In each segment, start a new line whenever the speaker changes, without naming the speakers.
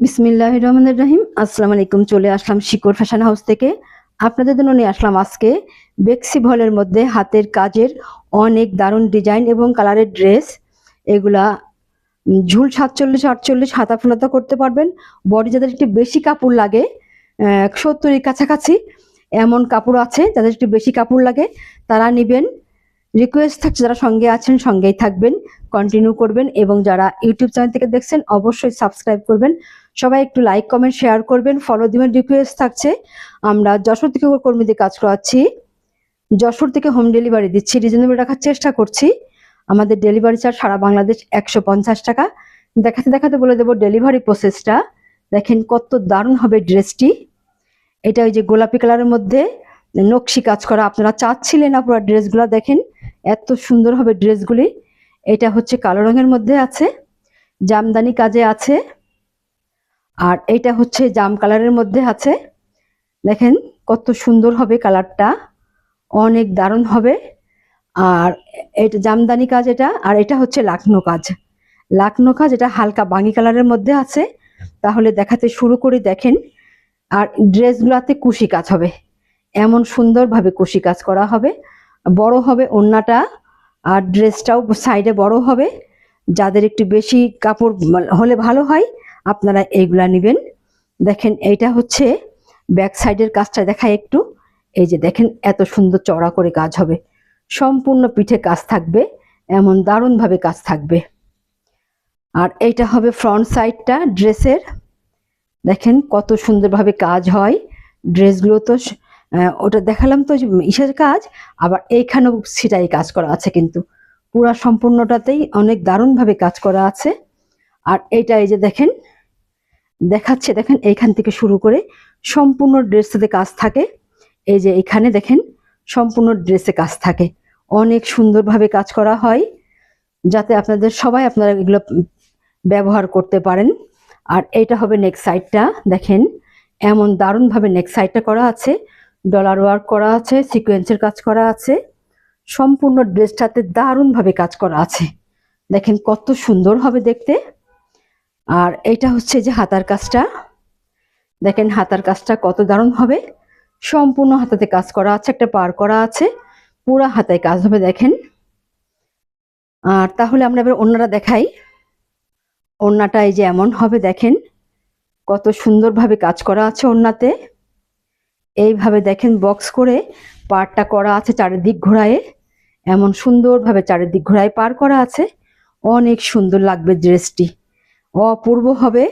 বিসমিল্লাহ রহমান রহিম। আসসালামু আলাইকুম, চলে আসলাম শিকর ফ্যাশন হাউস থেকে। আপনাদের জন্য নিয়ে আসলাম আজকে বেক্সি ভলের মধ্যে হাতের কাজের অনেক দারুণ ডিজাইন এবং কালারের ড্রেস। এগুলা ঝুল সাতচল্লিশ, আটচল্লিশ, হাতা ফুলাতা করতে পারবেন। বডি যাদের একটু বেশি কাপড় লাগে সত্তরের কাছাকাছি, এমন কাপড় আছে যাদের একটু বেশি কাপড় লাগে, তারা নেবেন। রিকোয়েস্ট থাকছে, যারা সঙ্গে আছেন, সঙ্গেই থাকবেন কন্টিনিউ করবেন এবং যারা ইউটিউব চ্যানেল থেকে দেখছেন, অবশ্যই সাবস্ক্রাইব করবেন। সবাই একটু লাইক কমেন্ট শেয়ার করবেন। ফলো দিবেন রিকোয়েস্ট থাকছে। আমরা যশোর থেকে কর্মীদের কাজ করাচ্ছি। যশোর থেকে হোম ডেলিভারি দিচ্ছি। রিজনেবল রাখার চেষ্টা করছি। আমাদের ডেলিভারি চার্জ সারা বাংলাদেশ একশো পঞ্চাশ টাকা। দেখাতে দেখাতে বলে দেবো ডেলিভারি প্রসেসটা দেখেন কত দারুণ হবে ড্রেসটি এটা ওই যে গোলাপি কালারের মধ্যে নকশি কাজ করা। আপনারা চাচ্ছিলেন না পুরো ড্রেসগুলো দেখেন। এত সুন্দর হবে ড্রেসগুলি। এটা হচ্ছে কালো রঙের মধ্যে আছে, জামদানি কাজে আছে, আর এটা হচ্ছে জাম কালারের মধ্যে আছে। দেখেন কত সুন্দর হবে কালারটা, অনেক দারুণ হবে। আর এটা জামদানি কাজ এটা, আর এটা হচ্ছে লাকনো কাজ। লাকনো কাজ এটা হালকা বাঙি কালারের মধ্যে আছে, তাহলে দেখাতে শুরু করে, দেখেন। আর ড্রেসগুলাতে কুশি কাজ হবে, এমন সুন্দরভাবে কুশি কাজ করা হবে। বড় হবে ওড়নাটা আর ড্রেসটাও সাইডে বড় হবে। যাদের একটু বেশি কাপড় হলে ভালো হয়, আপনারা এইগুলা নেবেন। দেখেন এইটা হচ্ছে ব্যাক সাইডের কাজটা দেখায় একটু। এই যে দেখেন এত সুন্দর চড়া করে কাজ হবে। সম্পূর্ণ পিঠে কাজ থাকবে, এমন দারুণভাবে কাজ থাকবে। আর এইটা হবে ফ্রন্ট সাইডটা ড্রেসের দেখেন কত সুন্দরভাবে কাজ হয়। ড্রেসগুলো তো ওটা দেখালাম তো ইসের কাজ, আবার এইখানেও সেটাই কাজ করা আছে কিন্তু। পুরা সম্পূর্ণটাতেই অনেক দারুণভাবে কাজ করা আছে। আর এইটা এই যে দেখেন, দেখাচ্ছে, দেখেন এইখান থেকে শুরু করে সম্পূর্ণ ড্রেসটাতে কাজ থাকে। এই যে এখানে দেখেন, সম্পূর্ণ ড্রেসে কাজ থাকে। অনেক সুন্দরভাবে কাজ করা হয়, যাতে আপনাদের সবাই আপনারা এগুলো ব্যবহার করতে পারেন। আর এইটা হবে নেক সাইডটা, দেখেন, এমন দারুণভাবে নেক সাইডটা করা আছে। ডলার ওয়ার্ক করা আছে সিকোয়েন্সের কাজ করা আছে, সম্পূর্ণ ড্রেসটাতে দারুণভাবে কাজ করা আছে। দেখেন কত সুন্দর হবে দেখতে। আর এইটা হচ্ছে যে হাতার কাজটা। দেখেন হাতার কাজটা কত দারুণ হবে। সম্পূর্ণ হাতাতে কাজ করা আছে, একটা পার করা আছে, পুরা হাতায় কাজ হবে দেখেন। আর তাহলে আমরা এবার অন্যরা দেখাই। ওড়নাটা এই যে এমন হবে দেখেন। কত সুন্দরভাবে কাজ করা আছে ওড়নাতে এইভাবে দেখেন বক্স করে পারটা করা আছে চারিদিক ঘোরায়ে। এমন সুন্দরভাবে চারিদিক ঘোরায়, পার করা আছে। অনেক সুন্দর লাগবে ড্রেসটি অপূর্ব হবে।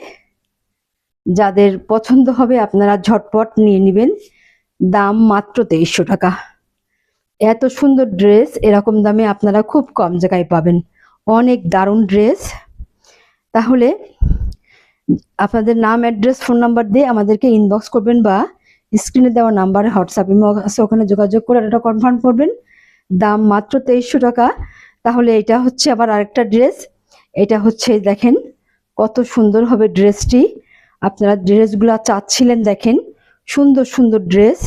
যাদের পছন্দ হবে আপনারা ঝটপট নিয়ে নেবেন। দাম মাত্র তেইশশো টাকা। এত সুন্দর ড্রেস এরকম দামে আপনারা খুব কম জায়গায় পাবেন। অনেক দারুণ ড্রেস তাহলে আপনাদের নাম অ্যাড্রেস ফোন নাম্বার দিয়ে আমাদেরকে ইনবক্স করবেন বা স্ক্রিনে দেওয়া নাম্বারে হোয়াটসঅ্যাপ আছে, ওখানে যোগাযোগ করে এটা কনফার্ম করবেন। দাম মাত্র তেইশশো টাকা। তাহলে এটা হচ্ছে আবার আরেকটা ড্রেস এটা হচ্ছে, দেখেন, কত সুন্দর হবে ড্রেসটি আপনারা ড্রেসগুলো চাচ্ছিলেন, দেখেন, সুন্দর সুন্দর ড্রেস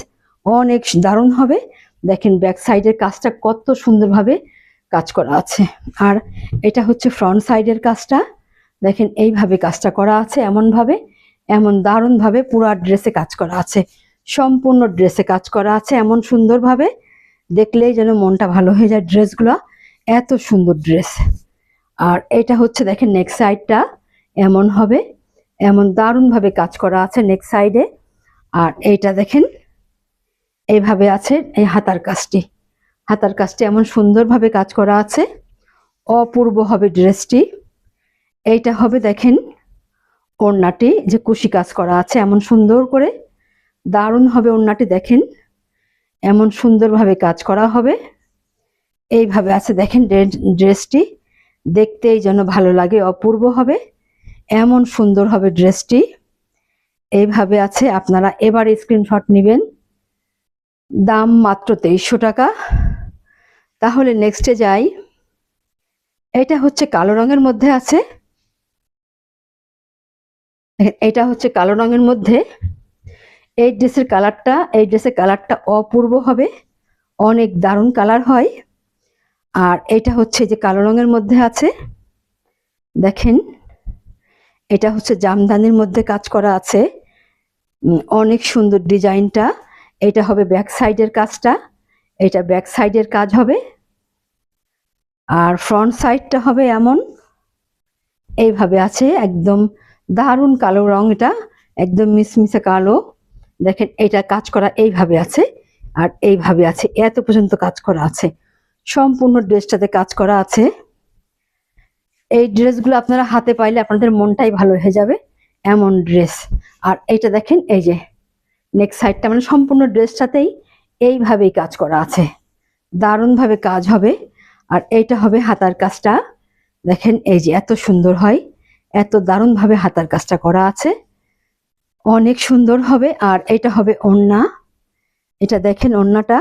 অনেক দারুণ হবে। দেখেন ব্যাক সাইডের কাজটা কত সুন্দরভাবে কাজ করা আছে। আর এটা হচ্ছে ফ্রন্ট সাইডের কাজটা। দেখেন, এইভাবে কাজটা করা আছে, এমনভাবে, এমন দারুণভাবে পুরো ড্রেসে কাজ করা আছে। সম্পূর্ণ ড্রেসে কাজ করা আছে এমন সুন্দরভাবে। দেখলেই যেন মনটা ভালো হয়ে যায় ড্রেসগুলো এত সুন্দর ড্রেস আর এটা হচ্ছে দেখেন নেক্সট সাইডটা এমন হবে, এমন দারুণভাবে কাজ করা আছে নেক্সট সাইডে আর এইটা দেখেন এইভাবে আছে এই হাতার কাজটি। হাতার কাজটি এমন সুন্দরভাবে কাজ করা আছে। অপূর্ব হবে ড্রেসটি এইটা হবে দেখেন, ওড়নাটি যে কুশি কাজ করা আছে এমন সুন্দর করে। দারুণ হবে ওড়নাটি দেখেন। এমন সুন্দরভাবে কাজ করা হবে। এইভাবে আছে দেখেন ড্রে- ড্রেসটি। দেখতেই যেন ভালো লাগে, অপূর্ব হবে। এমন সুন্দর হবে ড্রেসটি। এইভাবে আছে, আপনারা এবার স্ক্রিনশট নেবেন। দাম মাত্র তেইশশো টাকা। তাহলে নেক্সটে যাই। এটা হচ্ছে কালো রঙের মধ্যে আছে। এটা হচ্ছে কালো রঙের মধ্যে। এই ড্রেসের কালারটা, এই ড্রেসের কালারটা অপূর্ব হবে। অনেক দারুণ কালার হয়। আর এটা হচ্ছে যে কালো রঙের মধ্যে আছে। দেখেন, এটা হচ্ছে জামদানির মধ্যে কাজ করা আছে। অনেক সুন্দর ডিজাইনটা। এটা হবে ব্যাক সাইডের কাজটা। এটা ব্যাক সাইডের কাজ হবে। আর ফ্রন্ট সাইডটা হবে এমন। এইভাবে আছে। একদম দারুণ কালো রং এটা। একদম মিসমিসে কালো। দেখেন, এটা কাজ করা এইভাবে আছে আর এইভাবে আছে, এত পর্যন্ত কাজ করা আছে। সম্পূর্ণ ড্রেসটাতে কাজ করা আছে। এই ড্রেসগুলো আপনারা হাতে পাইলে আপনাদের মনটাই ভালো হয়ে যাবে, এমন ড্রেস। আর এইটা দেখেন, এই যে নেক্সট সাইডটা মানে সম্পূর্ণ ড্রেসটাতেই এইভাবেই কাজ করা আছে। দারুণভাবে কাজ হবে। আর এইটা হবে হাতার কাজটা। দেখেন, এই যে এত সুন্দর হয়, এত দারুণভাবে হাতার কাজটা করা আছে। অনেক সুন্দর হবে, আর এটা হবে ওড়না এটা দেখেন ওড়নাটা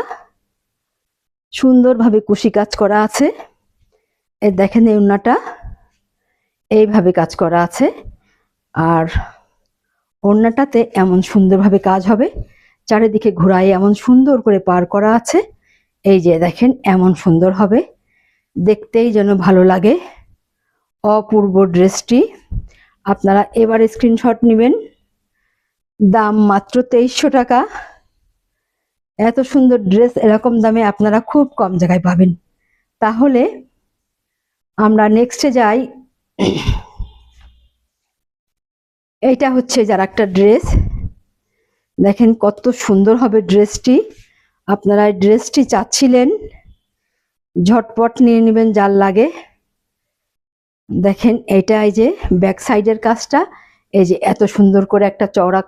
সুন্দরভাবে কুশি কাজ করা আছে। এই দেখেন এই ওড়নাটা এইভাবে কাজ করা আছে। আর ওড়নাটাতে এমন সুন্দরভাবে কাজ হবে। চারিদিকে ঘোরায় এমন সুন্দর করে পার করা আছে। এই যে দেখেন, এমন সুন্দর হবে। দেখতেই যেন ভালো লাগে। অপূর্ব ড্রেসটি। আপনারা এবার স্ক্রিনশট নেবেন। দাম মাত্র তেইশশো টাকা। এত সুন্দর ড্রেস এরকম দামে আপনারা খুব কম জায়গায় পাবেন। তাহলে আমরা নেক্সটে যাই। এইটা হচ্ছে যার একটা ড্রেস দেখেন কত সুন্দর হবে ড্রেসটি আপনারা এই ড্রেসটি চাচ্ছিলেন, ঝটপট নিয়ে নেবেন যার লাগে। দেখেন এটা এই যে ব্যাক সাইডের কাজটা। এই যে এত সুন্দর করে একটা চওড়া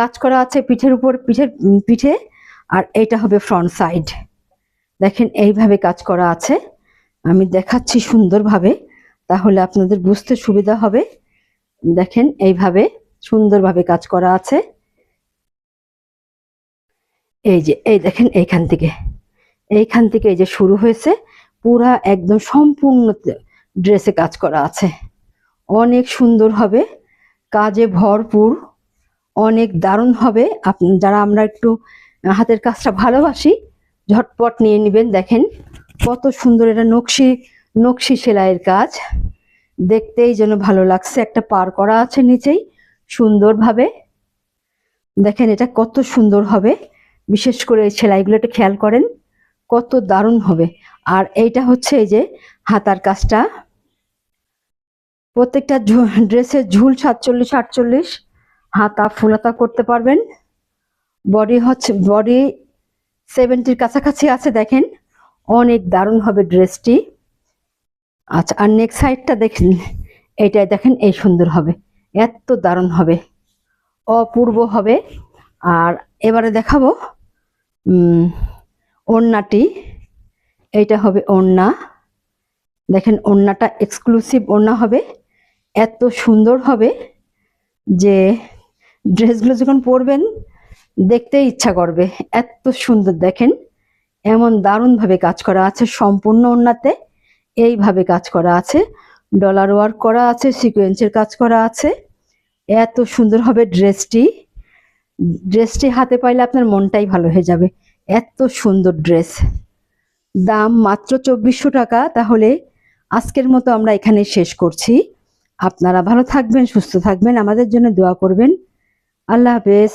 কাজ করা আছে পিঠের উপর, পিঠের পিঠে, আর এটা হবে ফ্রন্ট সাইড দেখেন এইভাবে কাজ করা আছে। আমি দেখাচ্ছি সুন্দরভাবে, তাহলে আপনাদের বুঝতে সুবিধা হবে। দেখেন এইভাবে সুন্দরভাবে কাজ করা আছে। এই যে, এই দেখেন এইখান থেকে। এইখান থেকে এই যে শুরু হয়েছে, পুরা একদম সম্পূর্ণ ড্রেসে কাজ করা আছে। অনেক সুন্দর হবে। কাজে ভরপুর। অনেক দারুণ হবে। যারা আমরা একটু হাতের কাজটা ভালোবাসি, ঝটপট নিয়ে নেবেন। দেখেন কত সুন্দর এটা নকশি নকশি সেলাইয়ের কাজ। দেখতেই যেন ভালো লাগছে। একটা পার করা আছে নিচেই, সুন্দরভাবে। দেখেন এটা কত সুন্দর হবে। বিশেষ করে সেলাইগুলো একটু খেয়াল করেন, কত দারুণ হবে। আর এইটা হচ্ছে এই যে হাতার কাজটা। প্রত্যেকটা ড্রেসের ঝুল সাতচল্লিশ, আটচল্লিশ হাতা ফুলাতা করতে পারবেন। বডি হচ্ছে বডি সেভেন্টির কাছাকাছি আছে, দেখেন। অনেক দারুণ হবে ড্রেসটি আচ্ছা আর নেক্সট সাইডটা দেখেন। এইটাই দেখেন, এই সুন্দর হবে। এত দারুণ হবে। অপূর্ব হবে। আর এবারে দেখাবো ওড়নাটি। এইটা হবে ওড়না। দেখেন, ওড়নাটা এক্সক্লুসিভ ওড়না হবে। এত সুন্দর হবে যে ড্রেসগুলো যখন পরবেন, দেখতে ইচ্ছা করবে। এত সুন্দর দেখেন, এমন দারুণভাবে কাজ করা আছে সম্পূর্ণ ওড়নাতে। এইভাবে কাজ করা আছে ডলার ওয়ার্ক করা আছে সিকোয়েন্সের কাজ করা আছে। এত সুন্দর হবে ড্রেসটি। ড্রেসটি হাতে পাইলে আপনার মনটাই ভালো হয়ে যাবে। এত সুন্দর ড্রেস। দাম মাত্র চব্বিশশো টাকা, তাহলে আজকের মতো আমরা এখানে শেষ করছি। আপনারা ভালো থাকবেন, সুস্থ থাকবেন। আমাদের জন্য দোয়া করবেন। আল্লাহ হাফেজ